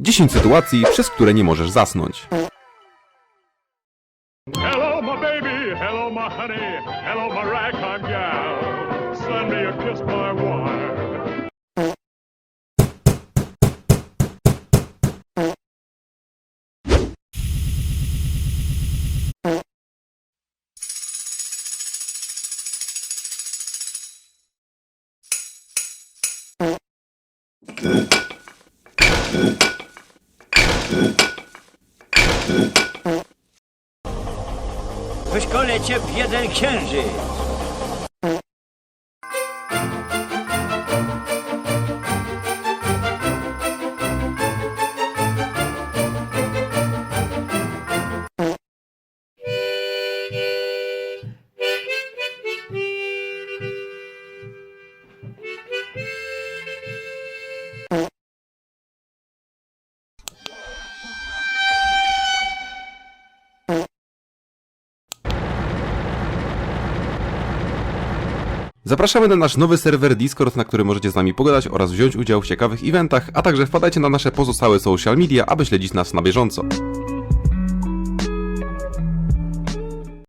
10 sytuacji, przez które nie możesz zasnąć. Hello, my baby. Hello, my honey. Hello, my ragtime gal. Send me a kiss, Wyszkolę cię w jeden księżyc. Zapraszamy na nasz nowy serwer Discord, na którym możecie z nami pogadać oraz wziąć udział w ciekawych eventach, a także wpadajcie na nasze pozostałe social media, aby śledzić nas na bieżąco.